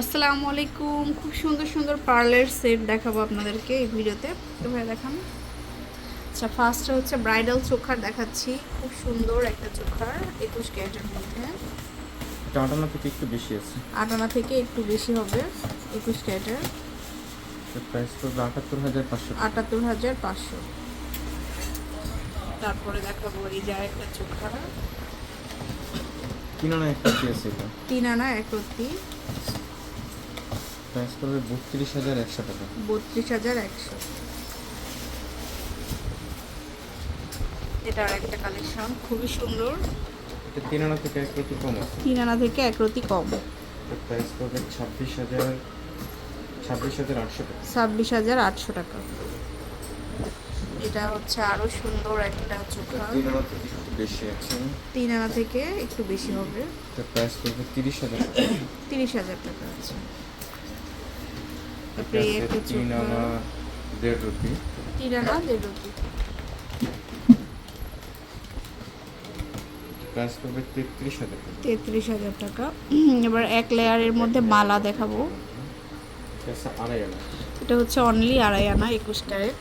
আসসালামু আলাইকুম। খুব সুন্দর সুন্দর পার্লার সেট দেখাবো আপনাদেরকে এই ভিডিওতে। এভাবে দেখান। আচ্ছা ফার্স্টে হচ্ছে ব্রাইডাল চোখার দেখাচ্ছি। খুব সুন্দর একটা চোখার একুশ ক্যারেটের মধ্যে। এটা আটান্ন থেকে একটু বেশি আছে। আটানা থেকে একটু বেশি হবে একুশ ক্যারেটের। প্রাইস পড়বে আটাত্তর হাজার পাঁচশো আটাত্তর হাজার পাঁচশো। তারপরে দেখাবো এই যে একটা চোখা তিন আনা একটা আছে এটা। তিন আনা একরত্তি প্রাইস পড়বে বত্রিশ হাজার একশো টাকা। বত্রিশ হাজার একশো। এটা আর একটা কালেকশন খুবই সুন্দর। এটা তিন আনা থেকে এক রতি কম তিন আনা থেকে একরতি কম। প্রাইস পড়বে ছাব্বিশ হাজার ছাব্বিশ হাজার আটশো টাকা। ছাব্বিশ হাজার আটশো টাকা। এটা হচ্ছে আরও সুন্দর একটা চোখা। তিন আনা থেকে একটু বেশি আছে। তিন আনা থেকে একটু বেশি হবে। প্রাইস পড়বে তিরিশ হাজার তিরিশ হাজার টাকা আছে। তারপরে একটা তিন আনা দেড় রতি তিন আনা দেড় রতি তেত্রিশ হাজার টাকা। এবার এক লেয়ারের মধ্যে মালা দেখাবো। এটা হচ্ছে অনলি আড়াই আনা একুশ ক্যারেট।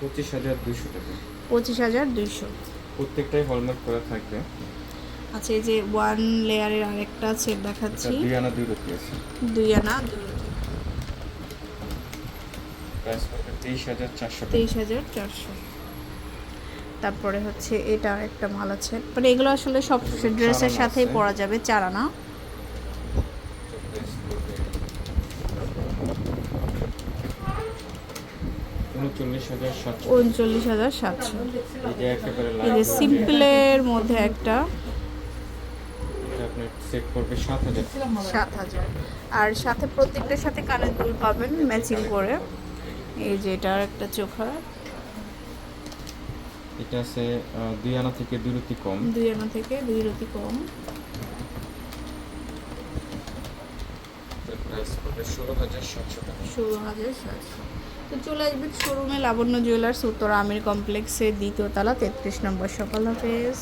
পঁচিশ হাজার দুইশো টাকা। পঁচিশ হাজার দুইশো। প্রত্যেকটাই হলমার্ক করা থাকবে। আচ্ছা এই যে ওয়ান লেয়ারের আরেকটা সেট দেখাচ্ছি। দুই আনা দুই রতি আছে। দুই আনা দুই তেইশ হাজার চারশো তারপরে হচ্ছে এটা একটা মাল আছে। মানে এগুলো আসলে সব ড্রেসের সাথেই পরা যাবে চার আনা। উনচল্লিশ হাজার সাতশো। এই যে সিম্পলের মধ্যে একটা আপনার সেট করবে সাত হাজার। সাত হাজার। আর সাথে প্রত্যেকটার সাথে কানের দুল পাবেন ম্যাচিং করে। এই যে এটার একটা চোখা। এটা আছে দুই আনা থেকে দুই রুটি কম। দুই আনা থেকে দুই রতি কম। তো চলে আসবেন শোরুমে লাবণ্য জুয়েলার্স উত্তর আমির কমপ্লেক্সের দ্বিতীয় তলা তেত্রিশ নম্বর সকাল হাফেজ